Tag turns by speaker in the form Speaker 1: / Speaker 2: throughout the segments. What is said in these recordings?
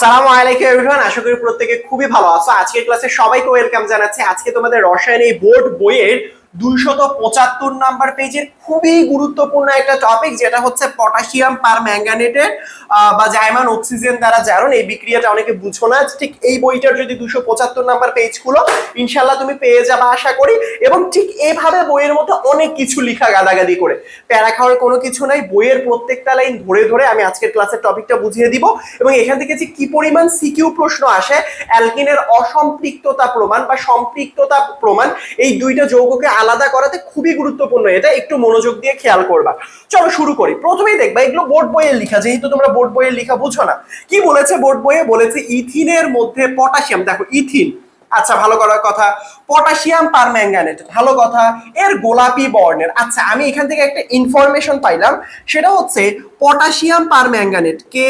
Speaker 1: আসসালামু আলাইকুম এভরিওয়ান আশা করি প্রত্যেকে খুবই ভালো আছো। আজকের ক্লাসে সবাইকে ওয়েলকাম জানাচ্ছি। আজকে তোমাদের রসায়ন এই বোর্ড বইয়ের দুইশত পঁচাত্তর নাম্বার পেজের খুবই গুরুত্বপূর্ণ একটা টপিক যেটা হচ্ছে পটাশিয়াম পার ম্যাঙ্গানেটের বা জাইমান অক্সিজেন দ্বারা জারণ। এই বিক্রিয়াটা অনেকে বুঝো না। ঠিক এই বইটার যদি দুশো পঁচাত্তর নাম্বার পেজ খুলো ইনশাল্লাহ তুমি পেয়ে যাবে আশা করি। এবং ঠিক এভাবে বইয়ের মধ্যে অনেক কিছু লিখা গাদাগাদি করে। প্যারা খাওয়ার কোনো কিছু নাই। বইয়ের প্রত্যেকটা লাইন ধরে ধরে আমি আজকের ক্লাসের টপিকটা বুঝিয়ে দিব। এবং এখান থেকে যে কি পরিমাণ সিকিউ প্রশ্ন আসে, অ্যালকিনের অসম্পৃক্ততা প্রমাণ বা সম্পৃক্ততা প্রমাণ, এই দুইটা যৌগকে আলাদা করাতে খুবই গুরুত্বপূর্ণ, এটা একটু মনোযোগ দিয়ে খেয়াল করবা। চলো শুরু করি। প্রথমেই দেখবা, এগুলো বোর্ড বইয়ের লেখা, যেহেতু তোমরা বোর্ড বইয়ের লেখা বুঝো না। কি বলেছে বোর্ড বইয়ে? বলেছে ইথিনের মধ্যে পটাশিয়াম। দেখো, ইথিন। আচ্ছা ভালো করার কথা। পটাশিয়াম পার ম্যাঙ্গানেট, ভালো কথা। এর গোলাপি বর্ণের। আচ্ছা আমি এখান থেকে একটা ইনফরমেশন পাইলাম, সেটা হচ্ছে potassium permanganate K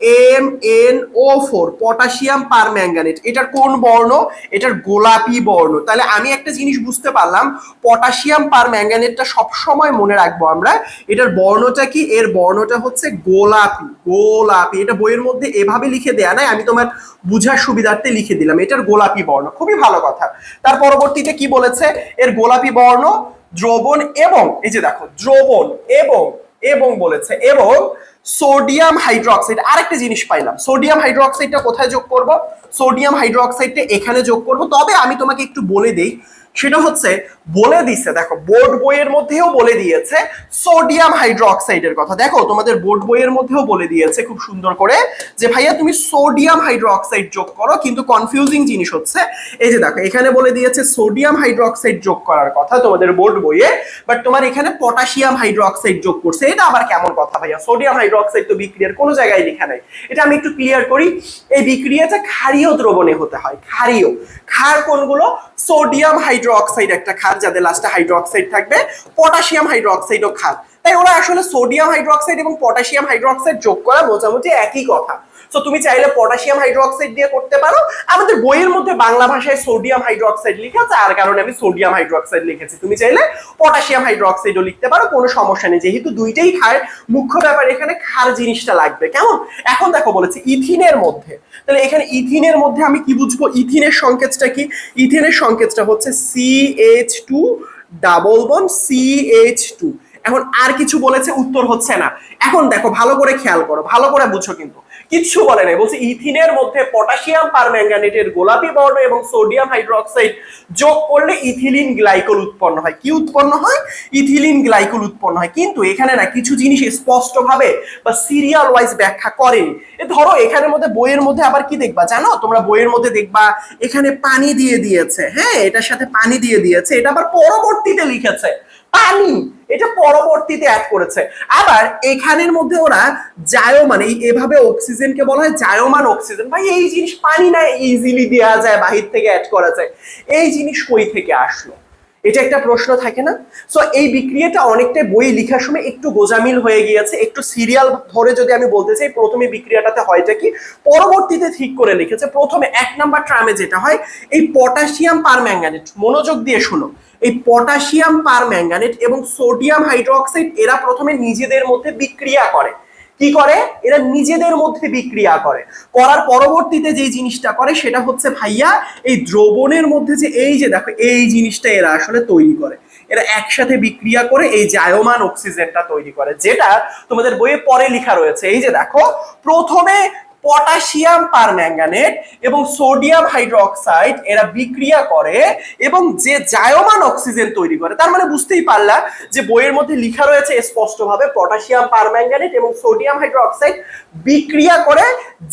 Speaker 1: M N O four potassium permanganate এটার কোন বর্ণ? এটার গোলাপি বর্ণ। তাহলে আমি একটা জিনিস বুঝতে পারলাম পটাশিয়াম পার ম্যাঙ্গানেটটা সবসময় মনে রাখব আমরা, এটার বর্ণটা কি? এর বর্ণটা হচ্ছে গোলাপি গোলাপি। এটা বইয়ের মধ্যে এভাবে লিখে দেয়া নাই, আমি তোমার বুঝার সুবিধার্থে লিখে দিলাম। এটার গোলাপি বর্ণ, খুবই ভালো কথা। তার পরবর্তীতে কি বলেছে? এর গোলাপি বর্ণ, দ্রবণ এবং, এই যে দেখো, দ্রবণ এবং এবং বলেছে, এবং সোডিয়াম হাইড্রোক্সাইড, আরেকটা জিনিস পাইলাম, সোডিয়াম হাইড্রোক্সাইডটা কোথায় যোগ করব? সোডিয়াম হাইড্রোক্সাইডটা এখানে যোগ করব। তবে আমি তোমাকে একটু বলে দেই সেটা হচ্ছে বলে দিছে, দেখো, বোর্ড বইয়ের মধ্যেও বলে দিয়েছে সোডিয়াম হাইড্রোক্সাইডের কথা। দেখো, তোমাদের বোর্ড বইয়ের মধ্যেও বলে দিয়েছে খুব সুন্দর করে যে, ভাইয়া, তুমি সোডিয়াম হাইড্রোক্সাইড যোগ করো। কিন্তু কনফিউজিং জিনিস হচ্ছে, এই যে দেখো, এখানে বলে দিয়েছে সোডিয়াম হাইড্রোক্সাইড যোগ করার কথা তোমাদের বোর্ড বইয়ে বাট তোমার এখানে পটাশিয়াম হাইড্রোক্সাইড যোগ করছে। এটা আবার কেমন কথা, ভাইয়া? সোডিয়াম হাইড্রোক্সাইড তো বিক্রিয়ার কোনো জায়গায় লেখা নাই। এটা আমি একটু ক্লিয়ার করি, এই বিক্রিয়াটা ক্ষারীয় দ্রবণে হতে হয়। ক্ষারীয়। ক্ষার কোনগুলো? সোডিয়াম হাইড্রোক্সাইড একটা খাত যাদের লাস্টে হাইড্রোক্সাইড থাকবে পটাশিয়াম হাইড্রোক্সাইডও ক্ষার তাই ওরা আসলে সোডিয়াম হাইড্রোক্সাইড এবং পটাশিয়াম হাইড্রোক্সাইড যোগ করা মোটামুটি একই কথা। তো তুমি চাইলে পটাশিয়াম হাইড্রোক্সাইড দিয়ে করতে পারো। আমাদের বইয়ের মধ্যে বাংলা ভাষায় সোডিয়াম হাইড্রোক্সাইড লেখা তার কারণে আমি সোডিয়াম হাইড্রোক্সাইড লিখেছি। তুমি চাইলে পটাশিয়াম হাইড্রোক্সাইডও লিখতে পারো, কোনো সমস্যা নেই। যেহেতু দুইটাই খায়, মুখ্য ব্যাপার এখানে খার জিনিসটা লাগবে। কেমন? এখন দেখো বলেছে, ইথিনের মধ্যে। তাহলে এখানে ইথিনের মধ্যে আমি কি বুঝব? ইথিনের সংকেতটা কি? ইথিনের সংকেতটা হচ্ছে C H two double bond C H two এখন আর কিছু বলেছে, উত্তর হচ্ছে না। এখন দেখো, ভালো করে খেয়াল করো, ভালো করে বুঝো কিন্তু। কিচ্ছু বলে নাই, বলছে ইথিনের মধ্যে পটাশিয়াম পারম্যাঙ্গানেটের গোলাপি বর্ণ এবং সোডিয়াম হাইড্রোক্সাইড যোগ করলে ইথিলিন গ্লাইকোল উৎপন্ন হয়। কি উৎপন্ন হয়? ইথিলিন গ্লাইকোল উৎপন্ন হয়। কিন্তু এখানে না কিছু জিনিস স্পষ্টভাবে বা সিরিয়াল ওয়াইজ ব্যাখ্যা করেনি। ধরো, এখানের মধ্যে বইয়ের মধ্যে আবার কি দেখবা? জানো? তোমরা বইয়ের মধ্যে দেখবা, এখানে পানি দিয়ে দিয়েছে। হ্যাঁ এটার সাথে পানি দিয়ে দিয়েছে। এটা আবার পরবর্তীতে লিখেছে। পানি। এটা পরবর্তীতে অ্যাড করেছে। আবার এখানের মধ্যে ওরা জায়োমান, এই এভাবে অক্সিজেনকে বলা হয় জায়োমান অক্সিজেন ভাই, এই জিনিস পানি না ইজিলি দেওয়া যায়, বাহির থেকে অ্যাড করা যায়। এই জিনিস কই থেকে আসলো? এটা একটা প্রশ্ন থাকে না? সো এই বিক্রিয়াটা অনেকটাই বই লেখার সময় একটু গোজামিল হয়ে গিয়েছে, একটু সিরিয়াল ধরে যদি আমি বলতে চাই, প্রথমে বিক্রিয়াটাতে হয়টা কি? পরবর্তীতে ঠিক করে লিখেছে, প্রথমে এক নাম্বার ট্রামে যেটা হয়, এই পটাশিয়াম পার ম্যাঙ্গানেট মনোযোগ দিয়ে শুনো এই পটাশিয়াম পার ম্যাঙ্গানেট এবং সোডিয়াম হাইড্রোক্সাইড এরা প্রথমে নিজেদের মধ্যে বিক্রিয়া করে। কি করে? এরা নিজেদের মধ্যে বিক্রিয়া করে। করার পরবর্তীতে যে জিনিসটা করে সেটা হচ্ছে ভাইয়া এই দ্রবণের মধ্যে যে এই যে দেখো, এই জিনিসটা এরা আসলে তৈরি করে। এরা একসাথে বিক্রিয়া করে এই জায়মান অক্সিজেনটা তৈরি করে, যেটা তোমাদের বইয়ে পরে লেখা রয়েছে। এই যে দেখো, প্রথমে পটাশিয়াম পারম্যাঙ্গানেট এবং সোডিয়াম হাইড্রোক্সাইড এরা বিক্রিয়া করে এবং যে জায়মান অক্সিজেন তৈরি করে, তার মানে বুঝতেই পারলা যে বইয়ের মধ্যে লেখা রয়েছে স্পষ্টভাবে পটাশিয়াম পারম্যাঙ্গানেট এবং সোডিয়াম হাইড্রোক্সাইড বিক্রিয়া করে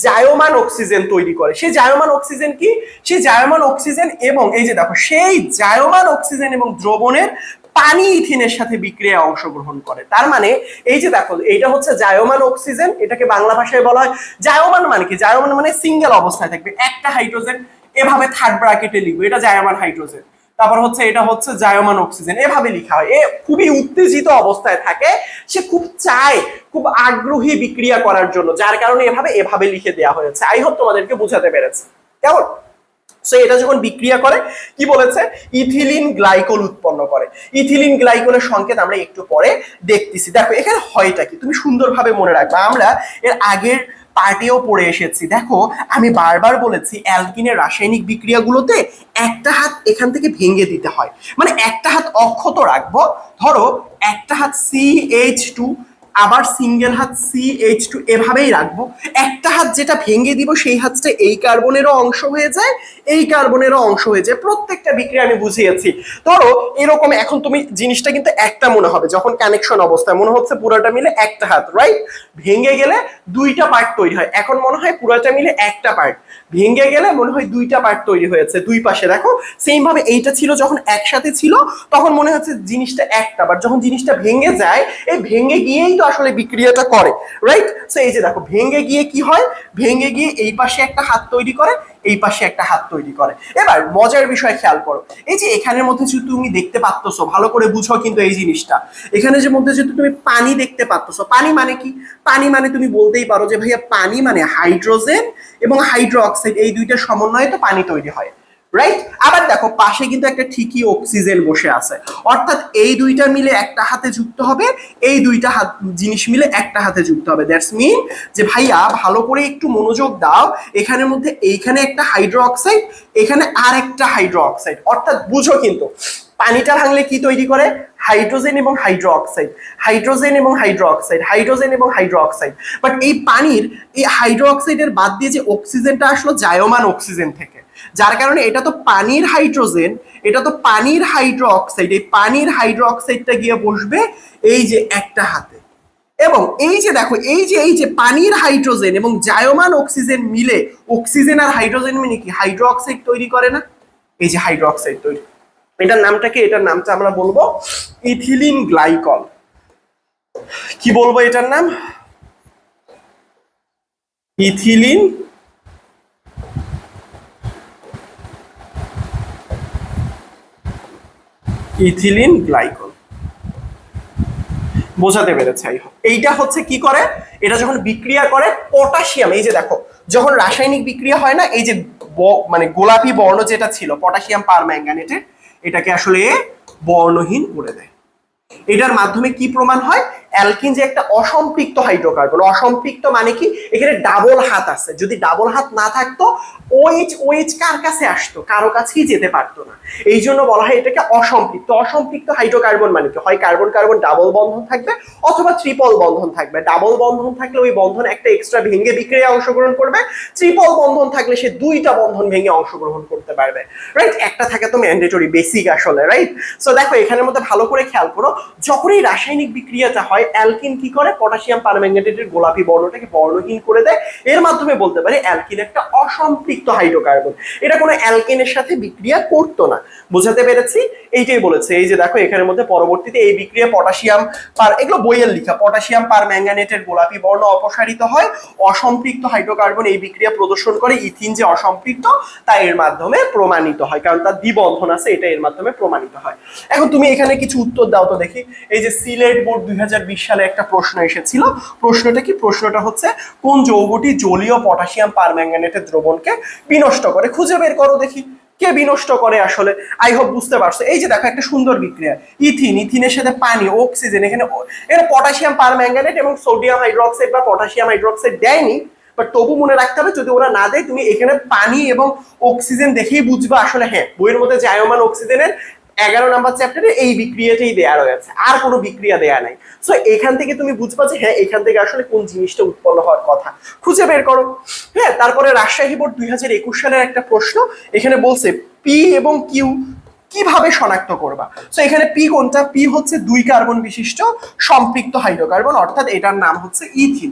Speaker 1: জায়মান অক্সিজেন তৈরি করে। সেই জায়মান অক্সিজেন কি? সেই জায়মান অক্সিজেন এবং এই যে দেখো, সেই জায়মান অক্সিজেন এবং দ্রবণের পানি ইথিনের সাথে বিক্রিয়ায় অংশগ্রহণ করে। তার মানে এই যে দেখো, এইটা হচ্ছে জায়মান অক্সিজেন, এটাকে বাংলা ভাষায় বলা হয় জায়মান মানে কি? জায়মান মানে সিঙ্গেল অবস্থায় থাকবে। একটা হাইড্রোজেন এভাবে থার্ড ব্র্যাকেটে লিখবে, এটা জায়মান হাইড্রোজেন। তারপর হচ্ছে এটা হচ্ছে জায়মান অক্সিজেন, এভাবে লেখা হয়। এ খুবই উত্তেজিত অবস্থায় থাকে, সে খুব চায়, খুব আগ্রহী বিক্রিয়া করার জন্য, যার কারণে এভাবে এভাবে লিখে দেওয়া হয়েছে। আই হোপ তোমাদেরকে বোঝাতে পেরেছে। কেমন? সো এটা যখন বিক্রিয়া করে, কি বলেছে? ইথিলিন গ্লাইকোল উৎপন্ন করে। ইথিলিন গ্লাইকোলের সংকেত আমরা একটু পরে দেখতেছি। দেখো, এখানে হয়টা কি? তুমি সুন্দরভাবে মনে রাখবে। আমরা এর আগের পার্টিও পড়ে এসেছি। দেখো, আমি বারবার বলেছি, অ্যালকিনের রাসায়নিক বিক্রিয়াগুলোতে একটা হাত এখান থেকে ভেঙে দিতে হয়। মানে একটা হাত অক্ষত রাখব। ধরো, একটা হাত সি এইচ টু আবার সিঙ্গেল হাত সি এইচ টু এভাবেই রাখব। একটা হাত যেটা ভেঙে দিব, সেই হাতটা এই কার্বনেরও অংশ হয়ে যায়, এই কার্বনেরও অংশ হয়ে যায়। প্রত্যেকটা বিক্রিয়া আমি বুঝিয়েছি। ধরো, এরকম এখন তুমি জিনিসটা কিন্তু একটা মনে হবে, যখন কানেকশন অবস্থায়, মনে হচ্ছে পুরোটা মিলে একটা হাত রাইট ভেঙে গেলে দুইটা পার্ট তৈরি হয়। এখন মনে হয় পুরোটা মিলে একটা পার্ট ভেঙে গেলে মনে হয় দুইটা পার্ট তৈরি হয়েছে, দুই পাশে। দেখো সেম ভাবে এইটা ছিল যখন একসাথে ছিল, তখন মনে হচ্ছে জিনিসটা একটা বাট যখন জিনিসটা ভেঙে যায়, এই ভেঙে গিয়েই তো আসলে বিক্রিয়াটা করে রাইট সো এই যে দেখো, ভেঙে গিয়ে কি হয়? ভেঙে গিয়ে এই পাশে একটা হাত তৈরি করে, এই পাশে একটা হাত তৈরি করে। এবার, মজার বিষয় খেয়াল করো। এই যে এখানের মধ্যে যদি তুমি দেখতে পাচ্ছো ভালো করে বুঝো কিন্তু এই জিনিসটা। এখানে যে মধ্যে যদি তুমি পানি দেখতে পাচ্ছো পানি মানে কি? পানি মানে তুমি বলতেই পারো যে, ভাইয়া, পানি মানে হাইড্রোজেন এবং হাইড্রো অক্সাইড এই দুইটার সমন্বয়ে তো পানি তৈরি হয়। রাইট আবার দেখো, পাশে কিন্তু একটা ঠিকই অক্সিজেন বসে আছে। অর্থাৎ এই দুইটা মিলে একটা হাতে যুক্ত হবে, এই দুইটা হাত, জিনিস মিলে একটা হাতে যুক্ত হবে। দ্যাটস মিন যে ভাইয়া, ভালো করে একটু মনোযোগ দাও, এখানের মধ্যে এইখানে একটা হাইড্রো অক্সাইড এখানে আর একটা হাইড্রো অক্সাইড অর্থাৎ বুঝো কিন্তু, পানিটা ভাঙলে কি তৈরি করে? হাইড্রোজেন এবং হাইড্রো অক্সাইড হাইড্রোজেন এবং হাইড্রো অক্সাইড হাইড্রোজেন এবং হাইড্রো অক্সাইড বাট এই পানির, এই হাইড্রো অক্সাইডের বাদ দিয়ে যে অক্সিজেনটা আসলো জায়মান অক্সিজেন থেকে, যার কারণে এটা তো পানির হাইড্রোজেন, এটা তো পানির হাইড্রো অক্সাইড এই পানির হাইড্রো অক্সাইডটা গিয়ে বসবে এই যে একটা হাতে। এবং এই যে দেখো, এই যে এই যে পানির হাইড্রোজেন এবং জায়মান অক্সিজেন মিলে, অক্সিজেন আর হাইড্রোজেন মিলে কি হাইড্রো অক্সাইড তৈরি করে না? এই যে হাইড্রো অক্সাইড তৈরি। এটার নামটা কি? এটার নামটা আমরা বলব ইথিলিন গ্লাইকল। কি বলব এটার নাম? Ethylene ethylene glycol. বোঝাতে পেরেছে। এইটা হচ্ছে কি করে? এটা যখন বিক্রিয়া করে, পটাশিয়াম, এই যে দেখো, যখন রাসায়নিক বিক্রিয়া হয় না, এই যে মানে গোলাপি বর্ণ যেটা ছিল, পটাশিয়াম পার ম্যাঙ্গানেটের এটাকে আসলে বর্ণহীন করে দেয়। এটার মাধ্যমে কি প্রমাণ হয়? অ্যালকিন যে একটা অসম্পৃক্ত হাইড্রোকার্বন, অসম্পৃক্ত মানে কি? এখানে ডাবল হাত আছে। যদি ডাবল হাত না থাকতো ওএইচ ওএইচ কার কাছে আসতো? কারও কাছেই যেতে পারতো না। এই জন্য বলা হয় এটাকে অসম্পৃক্ত। অসম্পৃক্ত হাইড্রোকার্বন মানে কি? হয় কার্বন কার্বন ডাবল বন্ধন থাকবে অথবা ট্রিপল বন্ধন থাকবে। ডাবল বন্ধন থাকলে ওই বন্ধন একটা এক্সট্রা ভেঙে বিক্রিয়া অংশগ্রহণ করবে। ট্রিপল বন্ধন থাকলে সে দুইটা বন্ধন ভেঙে অংশগ্রহণ করতে পারবে। রাইট একটা থাকে তো ম্যান্ডেটরি বেসিক আসলে রাইট সো দেখো, এখানের মধ্যে ভালো করে খেয়াল করো, যখনই রাসায়নিক বিক্রিয়াটা হয় অ্যালকিন কি করে? পটাশিয়াম পারম্যাঙ্গানেটের গোলাপি বর্ণটাকে বর্ণহীন করে দেয়। এর মাধ্যমে বলতে পারি, অ্যালকিন একটা অসম্পৃক্ত হাইড্রোকার্বন। এটা কোনো অ্যালকেনের সাথে বিক্রিয়া করতো না। বোঝাতে পেরেছি? এইটাই বলেছে। এই যে দেখো, এখানের মধ্যে পরবর্তীতে এই বিক্রিয়া পটাশিয়াম পার এগুলো বইয়ের লিখা। পটাশিয়াম পার ম্যাঙ্গানেটের গোলাপি বর্ণ অপসারিত হয়। অসম্পৃক্ত হাইড্রোকার্বন এই বিক্রিয়া প্রদর্শন করে। ইথিন যে অসম্পৃক্ত, তা এর মাধ্যমে প্রমাণিত হয়। কারণ তার দ্বিবন্ধন আছে, এটা এর মাধ্যমে প্রমাণিত হয়। এখন তুমি এখানে কিছু উত্তর দাও তো দেখি। এই যে সিলেট বোর্ড দুই হাজার সালে একটা প্রশ্ন এসেছিল। প্রশ্নটা কি? প্রশ্নটা হচ্ছে, কোন যৌগটি জলীয় পটাশিয়াম পারম্যাঙ্গানেটের দ্রবণকে বিনষ্ট করে? খুঁজে বের করো দেখি, কে বিনষ্ট করে আসলে? আই হোপ বুঝতে পারছ। এই যে দেখো, একটা সুন্দর বিক্রিয়া। ইথিন, ইথিনের সাথে পানি অক্সিজেন এখানে এখানে পটাশিয়াম পারম্যাঙ্গানেট এবং সোডিয়াম হাইড্রোক্সাইড বা পটাশিয়াম হাইড্রোক্সাইড দেয়নি বাট তবু মনে রাখতে হবে, যদি ওরা না দেয়, তুমি এখানে পানি এবং অক্সিজেন দেখেই বুঝবে আসলে হ্যাঁ বইয়ের মধ্যে জায়মান অক্সিজেনের এগারো নাম্বার চ্যাপ্টারে এই বিক্রিয়াটাই দেয়া রয়েছে, আর কোনো বিক্রিয়া দেয়া নাই। সো এখান থেকে তুমি বুঝবা যে হ্যাঁ এখান থেকে আসলে কোন জিনিসটা উৎপন্ন হওয়ার কথা। খুঁজে বের করো। হ্যাঁ তারপরে রাজশাহী বোর্ড দুই হাজার একুশ সালের একটা প্রশ্ন, এখানে বলছে পি এবং কিউ কীভাবে শনাক্ত করবা? সো এখানে পি কোনটা? পি হচ্ছে দুই কার্বন বিশিষ্ট সম্পৃক্ত হাইড্রোকার্বন, অর্থাৎ এটার নাম হচ্ছে ইথিন।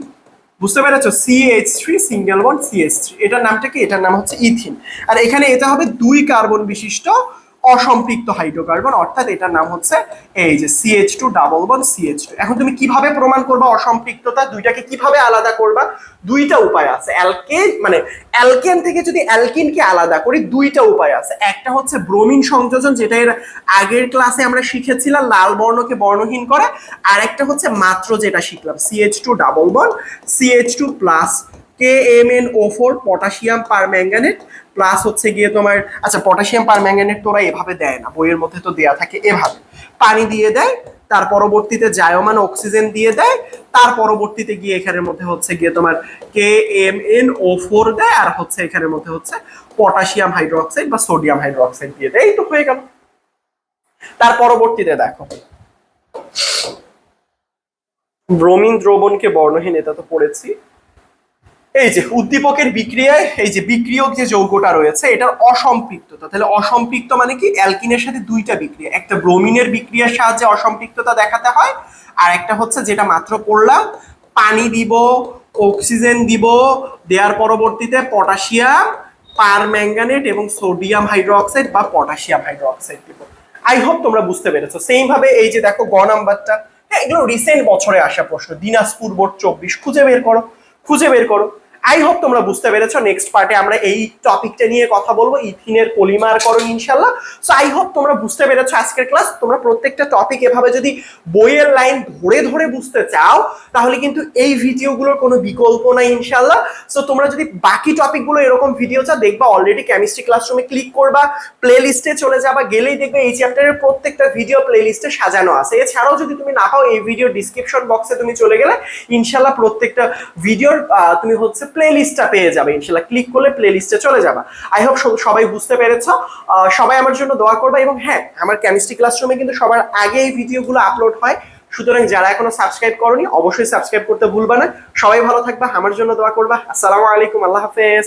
Speaker 1: বুঝতে পেরেছ? C H three single one C H three এটার নামটা কি? এটার নাম হচ্ছে ইথিন। আর এখানে এটা হবে দুই কার্বন বিশিষ্ট অসম্পৃক্ত হাইড্রোকার্বন, অর্থাৎ এটার নাম হচ্ছে এই যে CH two double one CH two এখন তুমি কীভাবে প্রমাণ করবা অসম্পৃক্ততা? দুইটাকে কীভাবে আলাদা করবা? দুইটা উপায় আছে। অ্যালকেন মানে অ্যালকেন থেকে যদি অ্যালকিনকে আলাদা করি, দুইটা উপায় আছে। একটা হচ্ছে ব্রোমিন সংযোজন, যেটা এর আগের ক্লাসে আমরা শিখেছিলাম, লাল বর্ণকে বর্ণহীন করে। আর একটা হচ্ছে মাত্র যেটা শিখলাম CH two double one CH two plus K M N O four potassium permanganate plus হচ্ছে গিয়ে তোমার আচ্ছা পটাশিয়াম পার ম্যাঙ্গানেট তোরা এভাবে দেয় না, বইয়ের মধ্যে তো দেয়া থাকে এভাবে। পানি দিয়ে দেয়, তার পরবর্তীতে জায়মান অক্সিজেন দিয়ে দেয়, তার পরবর্তীতে গিয়ে এখানের মধ্যে হচ্ছে গিয়ে তোমার K M N O four দেয়, আর হচ্ছে এখানের মধ্যে হচ্ছে পটাশিয়াম হাইড্রোক্সাইড বা সোডিয়াম হাইড্রোক্সাইড দিয়ে দেয়। এই তো হয়ে গেল। তার পরবর্তীতে দেখো। ব্রোমিন দ্রবণকে বর্ণহীন, এটা তো পড়েছি। এই যে উদ্দীপকের বিক্রিয়ায় এই যে বিক্রিয়ক যে যৌগটা রয়েছে, এটার অসম্পৃক্ততা। তাহলে অসম্পৃক্ত মানে কি? অ্যালকিনের সাথে দুইটা বিক্রিয়া। একটা ব্রোমিনের বিক্রিয়ার সাহায্যে অসম্পৃক্ততা দেখাতে হয়, আর একটা হচ্ছে যেটা মাত্র পড়লাম পানি দিব, অক্সিজেন দিব, দেওয়ার পরবর্তীতে পটাশিয়াম পার ম্যাঙ্গানেট এবং সোডিয়াম হাইড্রোক্সাইড বা পটাশিয়াম হাইড্রোক্সাইড দিব। আই হোপ তোমরা বুঝতে পেরেছ। সেম ভাবে এই যে দেখো গ নাম্বারটা হ্যাঁ এগুলো রিসেন্ট বছরে আসা প্রশ্ন। দিনাজপুর বোর্ড চব্বিশ। খুঁজে বের করো, খুঁজে বের করো। আই হোপ তোমরা বুঝতে পেরেছ নেক্সট পার্টে আমরা এই টপিকটা নিয়ে কথা বলব, ইথিনের পলিমার করো ইনশাল্লাহ সো আই হোপ তোমরা বুঝতে পেরেছ আজকের ক্লাস তোমরা প্রত্যেকটা টপিক এভাবে যদি বইয়ের লাইন ধরে ধরে বুঝতে চাও, তাহলে কিন্তু এই ভিডিওগুলোর কোনো বিকল্প নাই ইনশাল্লাহ সো তোমরা যদি বাকি টপিকগুলো এরকম ভিডিও চাও দেখবা অলরেডি কেমিস্ট্রি ক্লাসরুমে ক্লিক করবা প্লে লিস্টে চলে যাবা, গেলেই দেখবে এই চ্যাপ্টারের প্রত্যেকটা ভিডিও প্লে লিস্টে সাজানো আছে। এছাড়াও যদি তুমি না পাও, এই ভিডিও ডিসক্রিপশন বক্সে তুমি চলে গেলে ইনশাল্লাহ প্রত্যেকটা ভিডিওর তুমি হচ্ছে প্লে লিস্টটা পেয়ে যাবে, ইনশাল্লাহ। ক্লিক করলে প্লেলিস্টে চলে যাবা। আই হোপ সবাই বুঝতে পেরেছ। সবাই আমার জন্য দোয়া করবা এবং হ্যাঁ আমার কেমিস্ট্রি ক্লাসরুমে কিন্তু সবার আগে এই ভিডিওগুলো আপলোড হয়। সুতরাং যারা এখনও সাবস্ক্রাইব করনি, অবশ্যই সাবস্ক্রাইব করতে ভুলবা না। সবাই ভালো থাকবা, আমার জন্য দোয়া করবা। আসসালামু আলাইকুম, আল্লাহ হাফেজ।